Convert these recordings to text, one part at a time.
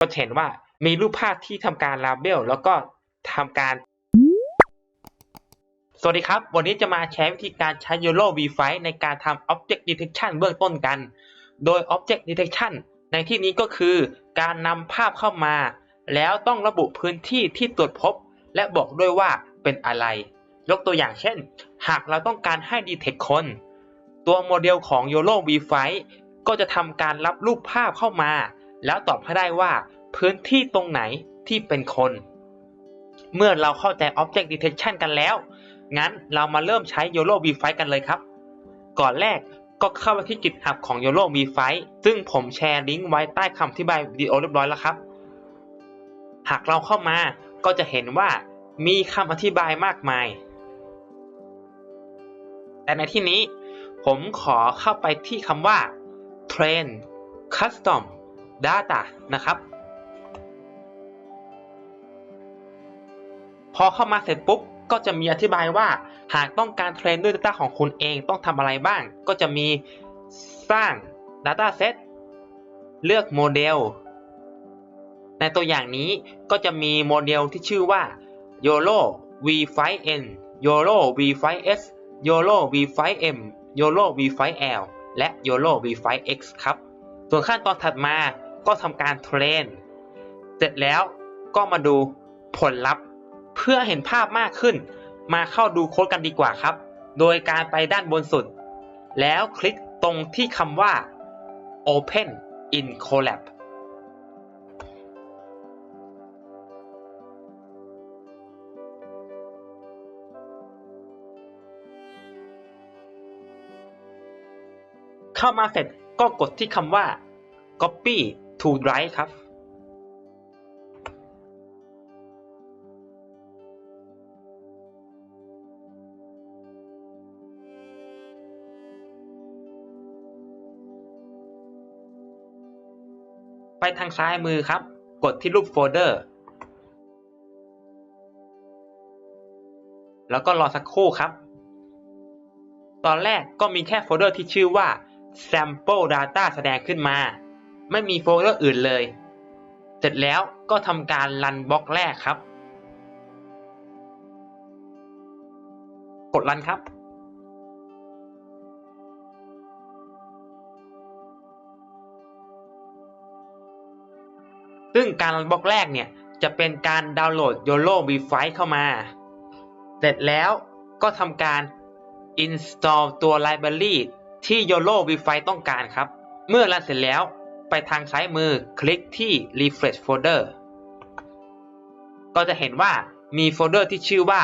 ก็เห็นว่ามีรูปภาพที่ทำการ label แล้วก็ทำการ สวัสดีครับ วันนี้จะมาแชร์วิธีการใช้ YOLO V5 ในการทำ Object Detection เบื้องต้นกัน โดย Object Detection ในที่นี้ก็คือการนำภาพเข้ามา แล้วต้องระบุพื้นที่ที่ตรวจพบ และบอกด้วยว่าเป็นอะไร ยกตัวอย่างเช่น หากเราต้องการให้ detect คน ตัวโมเดลของ YOLO V5 ก็จะทำการรับรูปภาพเข้ามา แล้วตอบให้ได้ว่า พื้นที่ตรงไหนที่เป็นคน เมื่อเราเข้าใจ Object Detection กันแล้ว งั้นเรามาเริ่มใช้ YOLO V5 กันเลยครับ ก่อนแรกก็เข้าไปที่ GitHub ของ YOLO V5 ซึ่งผมแชร์ลิงก์ไว้ใต้คำอธิบายวิดีโอเรียบร้อยแล้วครับ หากเราเข้ามาก็จะเห็นว่ามีคำอธิบายมากมาย แต่ในที่นี้ผมขอเข้าไปที่คำว่า train custom data นะครับ พอเข้ามาเสร็จปุ๊บก็จะมีอธิบายว่าหากต้องการเทรนด้วย Data ของคุณเองต้องทำอะไรบ้าง ก็จะมีสร้าง Data Set เลือกโมเดล ในตัวอย่างนี้ก็จะมีโมเดลที่ชื่อว่า YOLO V5N YOLO V5S YOLO V5M YOLO V5L และ YOLO V5X ครับ ส่วนขั้นตอนถัดมา ก็ทำการเทรนเสร็จแล้วก็มาดูผลลัพธ์ เพื่อเห็นภาพมากขึ้น มาเข้าดูโค้ดกันดีกว่าครับ โดยการไปด้านบนสุด แล้วคลิกตรงที่คำว่า Open in Colab เข้ามาเสร็จก็กดที่คำว่า Copy to Drive ครับ ไปทางซ้ายมือครับ กดที่รูปโฟลเดอร์ แล้วก็รอสักครู่ครับ ตอนแรกก็มีแค่โฟลเดอร์ที่ชื่อว่า sample data แสดงขึ้นมา ไม่มีโฟลเดอร์อื่นเลย เสร็จแล้วก็ทำการรันบล็อกแรกครับ กดรันครับ ซึ่งการรันบล็อกแรกเนี่ย จะเป็นการดาวน์โหลด YOLO V5 เข้ามา เสร็จแล้วก็ทำการ install ตัว library ที่ YOLO V5 ต้องการครับ เมื่อรันเสร็จแล้ว ไปทางซ้ายมือคลิกที่ refresh folder ก็จะเห็นว่ามีโฟลเดอร์ที่ชื่อว่า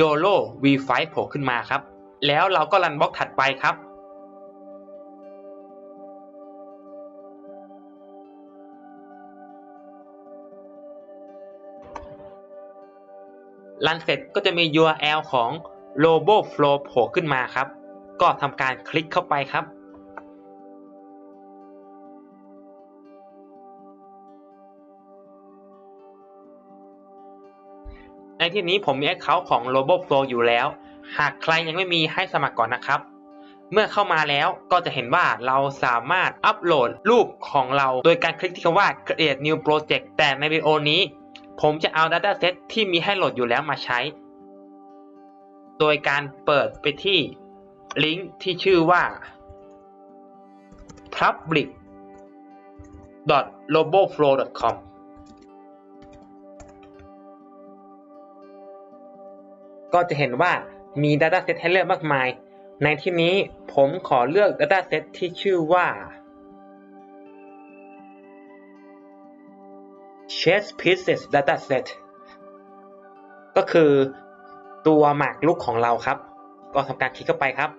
YOLO V5 โผล่ขึ้นมาครับ แล้วเราก็รันบล็อกถัดไปครับ รันเสร็จก็จะมี URL ของ RoboFlow โผล่ขึ้นมาครับ ก็ทำการคลิกเข้าไปครับ ในที่นี้ผมมี Account ของ RoboFlow อยู่แล้ว หากใครยังไม่มีให้สมัครก่อนนะครับ เมื่อเข้ามาแล้วก็จะเห็นว่าเราสามารถอัปโหลดรูปของเรา โดยการคลิกที่คำว่า create new project แต่ในวิดีโอนี้ ผมจะเอา dataset ที่มีให้โหลดอยู่แล้วมาใช้ โดยการเปิดไปที่ลิงก์ที่ชื่อว่า public.roboflow.com ก็จะเห็นว่ามี dataset ให้เลือกมากมาย ในที่นี้ผมขอเลือก dataset ที่ชื่อว่า chess pieces dataset ก็คือตัวหมากรุกของเราครับ ก็ทำการคลิกเข้าไปครับ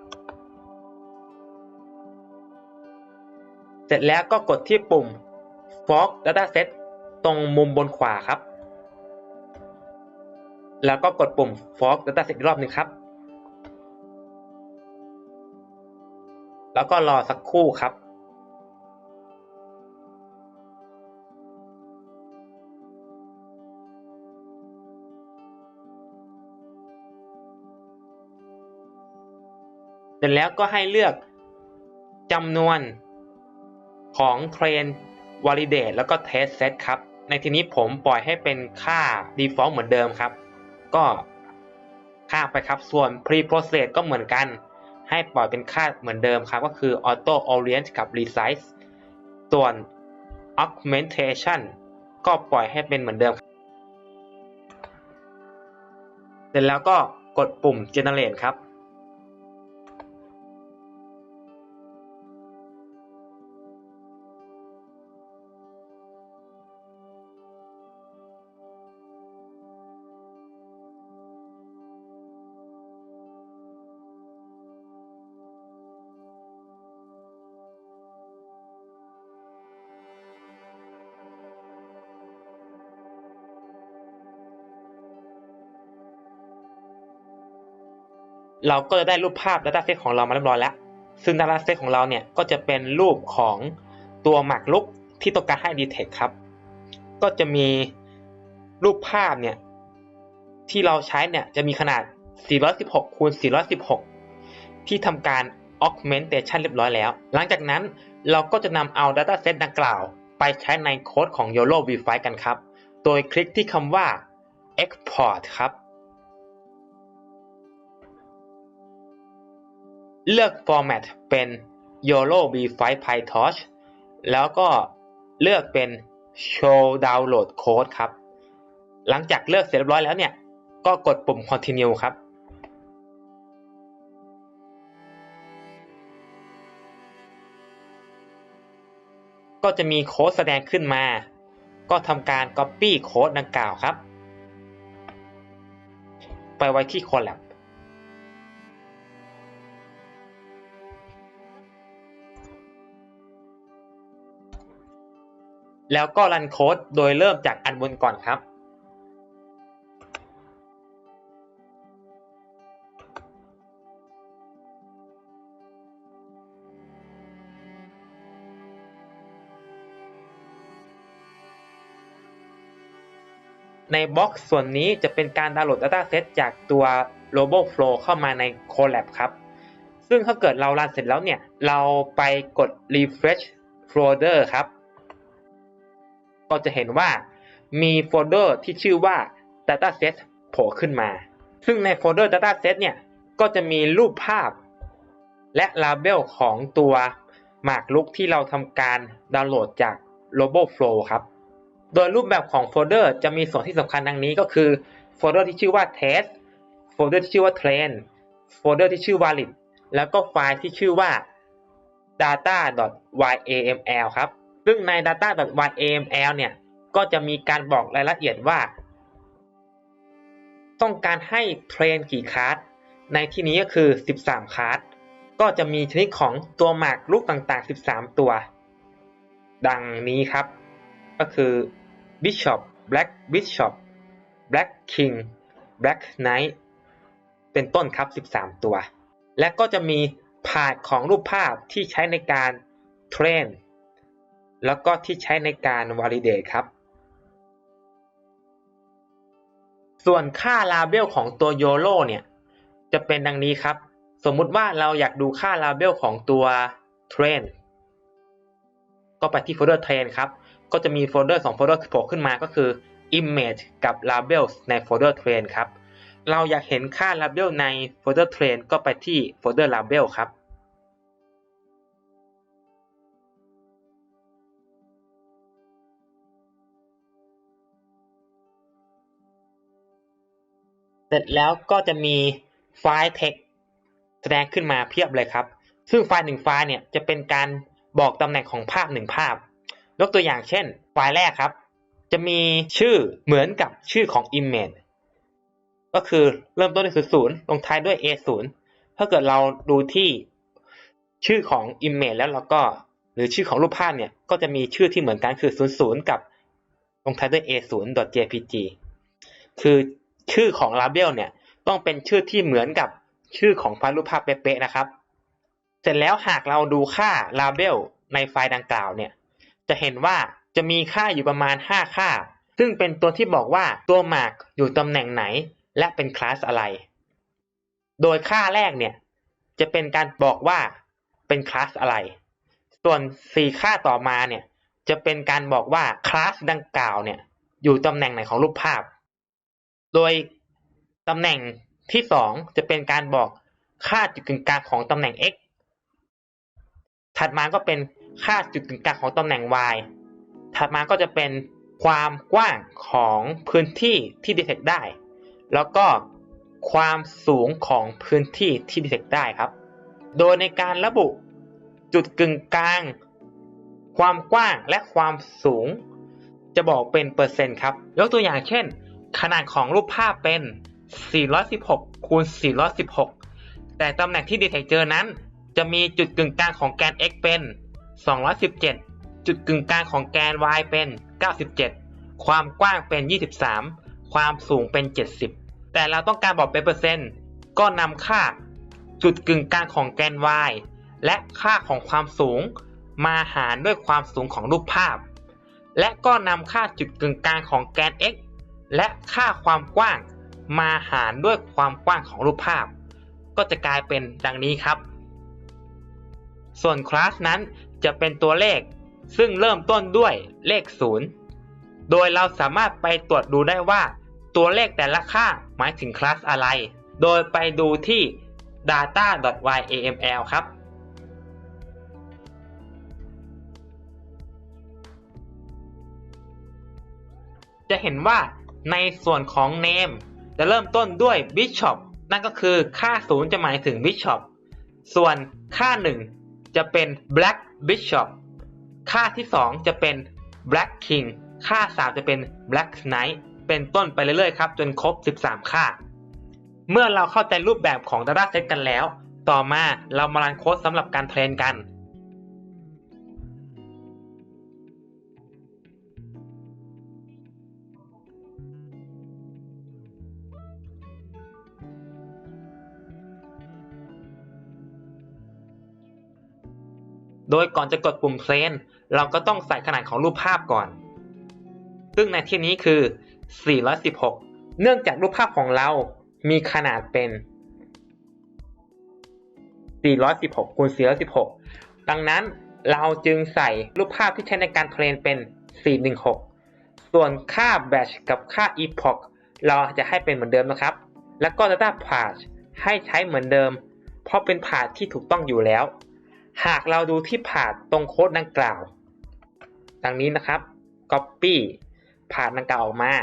เสร็จแล้วก็กดที่ปุ่ม Fork Dataset ตรงมุมบนขวาครับ แล้วก็กดปุ่ม Fork Dataset อีกรอบหนึ่งครับ แล้วก็รอสักครู่ครับ เสร็จแล้วก็ให้เลือกจำนวนของเทรน validate แล้วก็ test set ครับ ในที่นี้ผมปล่อยให้เป็นค่า default เหมือนเดิมครับ ก็ข้ามไปครับ ส่วน pre process ก็เหมือนกัน ให้ปล่อยเป็นค่าเหมือนเดิมครับ ก็คือ auto orient กับ resize ส่วน augmentation ก็ปล่อยให้เป็นเหมือนเดิม เสร็จแล้วก็กดปุ่ม generate ครับ เราก็จะได้รูปภาพ Dataset ของเรามาเรียบร้อยแล้ว ซึ่ง Dataset ของเราเนี่ยก็จะเป็นรูปของตัวหมากรุกที่ต้องการให้ detect ครับ ก็จะมีรูปภาพเนี่ยที่เราใช้เนี่ยจะมีขนาด 416คูณ416 ที่ทำการ augmentation เรียบร้อยแล้ว หลังจากนั้นเราก็จะนำเอา Dataset ดังกล่าว ไปใช้ในโค้ดของ YOLO V5 กันครับ โดยคลิกที่คำว่า export ครับ เลือก format เป็น YOLO V5 PyTorch แล้วก็เลือกเป็น show download code ครับ หลังจากเลือกเสร็จเรียบร้อยแล้วเนี่ย ก็กดปุ่ม continue ครับ ก็จะมีโค้ดแสดงขึ้นมา ก็ทำการ copy โค้ดดังกล่าวครับ ไปไว้ที่ Colab แล้วก็รันโค้ดโดยเริ่มจากอันบนก่อนครับ ในบล็อกส่วนนี้จะเป็นการดาวน์โหลด Dataset จากตัว RoboFlow เข้ามาใน Colab ครับ ซึ่งถ้าเกิดเรารันเสร็จแล้วเนี่ย เราไปกด refresh folder ครับ ก็จะเห็นว่ามีโฟลเดอร์ที่ชื่อว่า dataset โผล่ขึ้นมา ซึ่งในโฟลเดอร์ dataset เนี่ย ก็จะมีรูปภาพ และลาเบลของตัวหมากรุกที่เราทำการดาวน์โหลดจาก RoboFlow ครับ โดยรูปแบบของโฟลเดอร์จะมีส่วนที่สำคัญดังนี้ก็คือโฟลเดอร์ที่ชื่อว่า test โฟลเดอร์ที่ชื่อว่า train โฟลเดอร์ที่ชื่อ valid แล้วก็ไฟล์ที่ชื่อว่า data.yaml ครับ ซึ่งใน data แบบ YAML เนี่ย ก็จะมีการบอกรายละเอียดว่า ต้องการให้เทรนกี่คลาสในที่นี้ก็คือ 13คลาสก็จะมีชนิดของตัวหมากรุกต่างๆ 13 ตัว ดังนี้ครับ ก็คือ Bishop Black Bishop Black King Black Knight เป็นต้นครับ 13 ตัว และก็จะมีพาดของรูปภาพที่ใช้ในการเทรน แล้วก็ที่ใช้ในการ validate ครับ ส่วนค่า label ของตัว YOLO เนี่ย จะเป็นดังนี้ครับ สมมุติว่าเราอยากดูค่า label ของตัว train ก็ไปที่โฟลเดอร์ train ครับ ก็จะมีโฟลเดอร์2โฟลเดอร์โผล่ขึ้นมาก็คือ image กับ label ในโฟลเดอร์ train ครับ เราอยากเห็นค่า label ในโฟลเดอร์ train ก็ไปที่โฟลเดอร์ label ครับ เสร็จแล้วก็จะมีไฟล์ text แสดงขึ้นมาเพียบเลยครับ ซึ่งไฟล์หนึ่งไฟล์เนี่ยจะเป็นการบอกตำแหน่งของภาพหนึ่งภาพ ยกตัวอย่างเช่น ไฟล์แรกครับ จะมีชื่อเหมือนกับชื่อของ image ก็คือเริ่มต้นด้วยศูนย์ลงท้ายด้วย a 0ถ้าเกิดเราดูที่ชื่อของ image แล้วเราก็หรือชื่อของรูปภาพเนี่ยก็จะมีชื่อที่เหมือนกันคือ 00 กับลงท้ายด้วย a 0 jpg คือ ชื่อของ label เนี่ยต้องเป็นชื่อที่เหมือนกับชื่อของไฟล์รูปภาพเป๊ะๆนะครับ เสร็จแล้วหากเราดูค่า label ในไฟล์ดังกล่าวเนี่ยจะเห็นว่าจะมีค่าอยู่ประมาณ 5 ค่า ซึ่งเป็นตัวที่บอกว่าตัวหมากอยู่ตำแหน่งไหน และเป็นคลาสอะไร โดยค่าแรกเนี่ยจะเป็นการบอกว่าเป็นคลาสอะไร ส่วน 4 ค่าต่อมาเนี่ยจะเป็นการบอกว่าคลาสดังกล่าวเนี่ยอยู่ตำแหน่งไหนของรูปภาพ โดยตำแหน่งที่สองจะเป็นการบอกค่าจุดกึ่งกลางของตำแหน่ง x ถัดมาก็เป็นค่าจุดกึ่งกลางของตำแหน่ง y ถัดมาก็จะเป็นความกว้างของพื้นที่ที่ detect ได้ แล้วก็ความสูงของพื้นที่ที่ detect ได้ครับ โดยในการระบุจุดกึ่งกลาง ความกว้างและความสูง จะบอกเป็นเปอร์เซ็นต์ครับ ยกตัวอย่างเช่น ขนาดของรูปภาพเป็น 416 คูณ 416 แต่ตำแหน่งที่ detect เจอนั้น จะมีจุดกึ่งกลางของแกน x เป็น 217 จุดกึ่งกลางของแกน y เป็น 97 ความกว้างเป็น 23 ความสูงเป็น 70 แต่เราต้องการบอกเป็นเปอร์เซ็นต์ ก็นำค่าจุดกึ่งกลางของแกน y และค่าของความสูง มาหารด้วยความสูงของรูปภาพ และก็นำค่าจุดกึ่งกลางของแกน x และค่าความกว้างมาหารด้วยความกว้างของรูปภาพ ก็จะกลายเป็นดังนี้ครับ ส่วนคลาสนั้นจะเป็นตัวเลขซึ่งเริ่มต้นด้วยเลข 0 โดยเราสามารถไปตรวจดูได้ว่า ตัวเลขแต่ละค่าหมายถึงคลาสอะไร โดยไปดูที่ data.yaml ครับ จะเห็นว่า ในส่วนของ name จะเริ่มต้นด้วย bishop นั่นก็คือค่า0จะหมายถึง bishop ส่วนค่า 1 จะเป็น black bishop ค่าที่ 2 จะเป็น black king ค่า 3 จะเป็น black knight เป็นต้นไปเรื่อยๆครับ จนครบ 13 ค่า เมื่อเราเข้าใจรูปแบบของ dataset กันแล้ว ต่อมาเรามารันโค้ดสำหรับการเทรนกัน โดยก่อนจะกดปุ่มเทรนเราก็ต้องใส่ขนาดของรูปภาพก่อน ซึ่งในที่นี้คือ 416 เนื่องจากรูปภาพของเรามีขนาดเป็น 416คูณ416 ดังนั้นเราจึงใส่รูปภาพที่ใช้ในการเทรนเป็น 416 ส่วนค่า batch กับค่า epoch เราจะให้เป็นเหมือนเดิมนะครับ แล้วก็ data path ให้ใช้เหมือนเดิม เพราะเป็นผาดที่ถูกต้องอยู่แล้ว หากเราดูที่ผาดตรงโค้ดดังกล่าว ดังนี้นะครับ copy ผาดดังกล่าวออกมา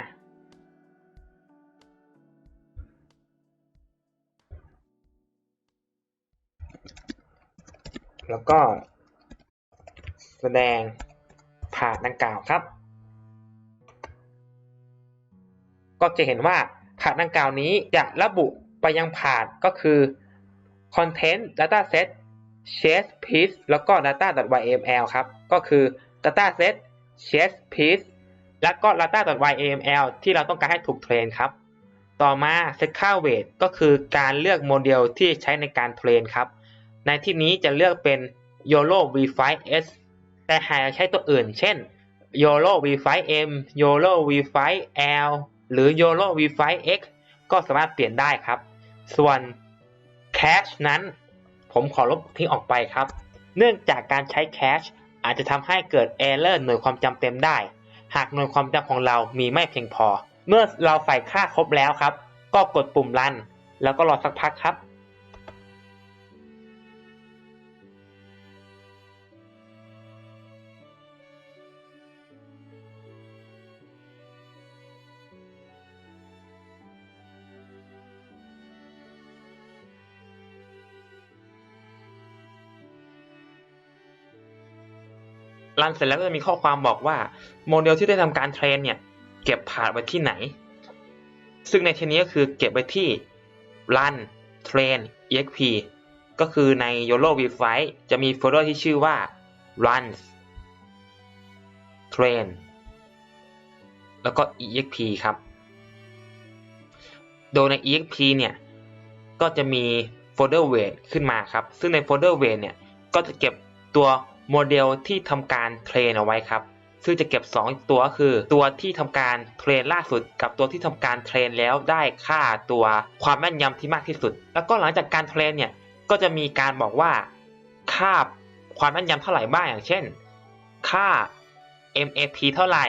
แล้วก็ แสดงผาดดังกล่าวครับ ก็จะเห็นว่าผาดดังกล่าวนี้จะระบุไปยังผาดก็คือ content dataset chase piece แล้วก็ data.yml ครับ ก็คือ dataset chase piece แล้วก็ data.yml ที่เราต้องการให้ถูกเทรนครับ ต่อมา set ค่า weight ก็คือการเลือกโมเดลที่ใช้ในการเทรนครับ ในที่นี้จะเลือกเป็น YOLO V5S แต่หากใช้ตัวอื่น เช่น YOLO V5M YOLO V5L หรือ YOLO V5X ก็สามารถเปลี่ยนได้ครับ ส่วน cache นั้น ผมขอลบทิ้งออกไปครับ เนื่องจากการใช้แคชอาจจะทำให้เกิด error หน่วยความจำเต็มได้ หากหน่วยความจำของเรามีไม่เพียงพอ เมื่อเราใส่ค่าครบแล้วครับ ก็กดปุ่มรัน แล้วก็รอสักพักครับ รันเสร็จแล้วก็จะมีข้อความบอกว่าโมเดลที่ได้ทำการเทรนเนี่ย เก็บผ่านไว้ที่ไหน ซึ่งในที่นี้ก็คือเก็บไว้ที่ run train exp ก็คือใน YOLO v f i จะมีโฟลเดอร์ที่ชื่อว่า run train แล้วก็ exp ครับ โดยใน exp เนี่ย ก็จะมีโฟลเดอร์ weight ขึ้นมาครับ ซึ่งในโฟลเดอร์ weight เนี่ย ก็จะเก็บตัว โมเดลที่ทำการเทรนเอาไว้ครับ ซึ่งจะเก็บ 2 ตัวคือ ตัวที่ทำการเทรนล่าสุด กับตัวที่ทำการเทรนแล้วได้ค่าตัวความแม่นยำที่มากที่สุด แล้วก็หลังจากการเทรนเนี่ยก็จะมีการบอกว่าค่าความแม่นยำเท่าไหร่บ้างอย่างเช่น ค่า MAP เท่าไหร่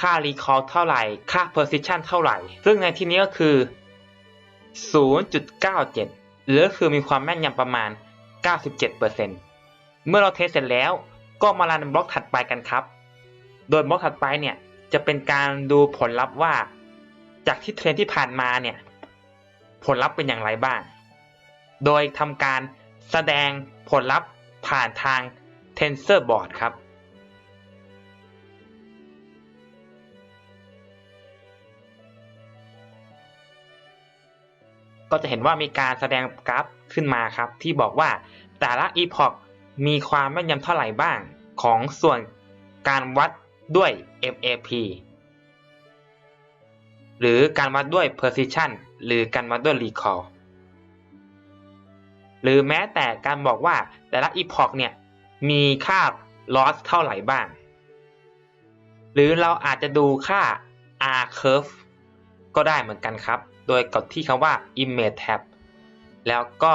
ค่า recall เท่าไหร่ ค่า precision เท่าไหร่ ซึ่งในที่นี้ก็คือ 0.97 หรือคือมีความแม่นยำประมาณ 97% เมื่อเราเทสเสร็จแล้วก็มารันบล็อกถัดไปกันครับ โดยบล็อกถัดไปเนี่ยจะเป็นการดูผลลัพธ์ว่า จากที่เทรนที่ผ่านมาเนี่ยผลลัพธ์เป็นอย่างไรบ้าง โดยทำการแสดงผลลัพธ์ผ่านทาง TensorBoard ครับ ก็จะเห็นว่ามีการแสดงกราฟขึ้นมาครับ ที่บอกว่าแต่ละ epoch มีความแม่นยำเท่าไหร่บ้างของส่วนการวัดด้วย MAP หรือการวัดด้วย precision หรือการวัดด้วย recall หรือแม้แต่การบอกว่าแต่ละ epoch เนี่ยมีค่า loss เท่าไหร่บ้าง หรือเราอาจจะดูค่า R curve ก็ได้เหมือนกันครับ โดยกดที่คำว่า image tab แล้วก็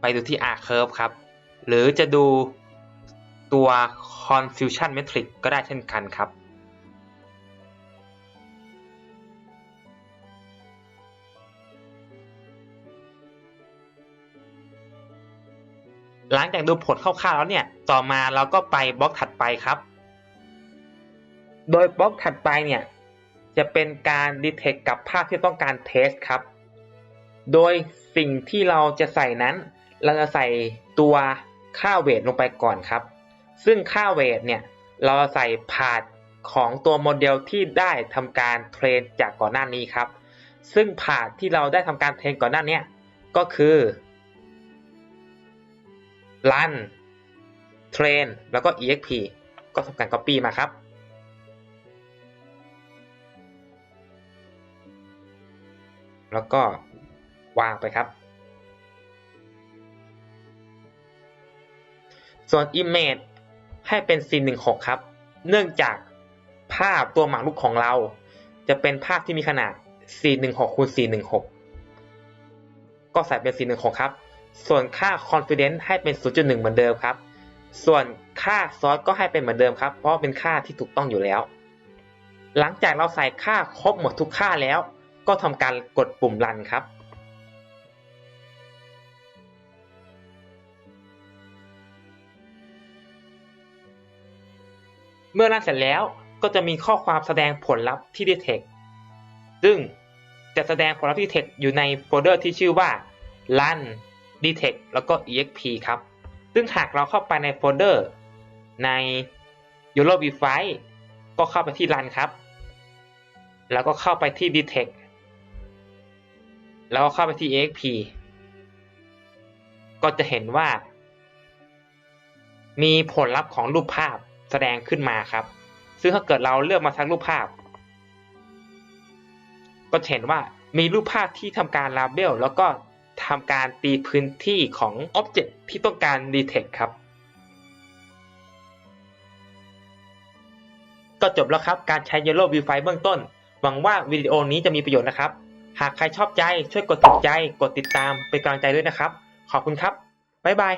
ไปดูที่ R curve ครับ หรือจะดูตัว confusion metric ก็ได้เช่นกันครับ หลังจากดูผลคร่าวๆแล้วเนี่ย ต่อมาเราก็ไปบล็อกถัดไปครับโดยบล็อกถัดไปเนี่ย จะเป็นการดีเทคกับภาพที่ต้องการเทสครับ โดยสิ่งที่เราจะใส่นั้น เราจะใส่ตัว ค่าเวทลงไปก่อนครับ ซึ่งค่าเวทเนี่ยเราใส่พาดของตัวโมเดลที่ได้ทำการเทรนจากก่อนหน้านี้ครับ ซึ่งพาดที่เราได้ทำการเทรนก่อนหน้านี้ก็คือ run train แล้วก็ exp ก็ทำการ copy มาครับ แล้วก็วางไปครับ ส่วน image ให้เป็น416 ครับ เนื่องจากภาพตัวหมากรุกของเรา จะเป็นภาพที่มีขนาด 416คูณ416 ก็ใส่เป็น 416 ครับ ส่วนค่า confidence ให้เป็น 0.1 เหมือนเดิมครับ ส่วนค่า source ก็ให้เป็นเหมือนเดิมครับ เพราะเป็นค่าที่ถูกต้องอยู่แล้ว หลังจากเราใส่ค่าครบหมดทุกค่าแล้ว ก็ทำการกดปุ่ม run ครับ เมื่อรันเสร็จแล้วก็จะมีข้อความแสดงผลลัพธ์ที่ detect ซึ่งจะแสดงผลลัพธ์ที่ detect อยู่ในโฟลเดอร์ที่ชื่อว่า run detect แล้วก็ exp ครับ ซึ่งหากเราเข้าไปในโฟลเดอร์ใน YOLO v f i ก็เข้าไปที่ run ครับ แล้วก็เข้าไปที่ detect แล้วก็เข้าไปที่ exp ก็จะเห็นว่า มีผลลัพธ์ของรูปภาพ ดงขึ้นมาครับ ซึ่งถ้าเกิดเราเลือกมาสักรูปภาพ ก็เห็นว่ามีรูปภาพที่ทำการลาเบลแล้วก็ทำการตีพื้นที่ของ Object ที่ต้องการ Detect ครับ ก็จบแล้วครับการใช้ Yellow View File เบื้องต้น หวังว่าวิดีโอนี้จะมีประโยชน์นะครับ หากใครชอบใจช่วยกดถูกใจ กดติดตามเป็นกำลังใจด้วยนะครับ ขอบคุณครับ บ๊ายบาย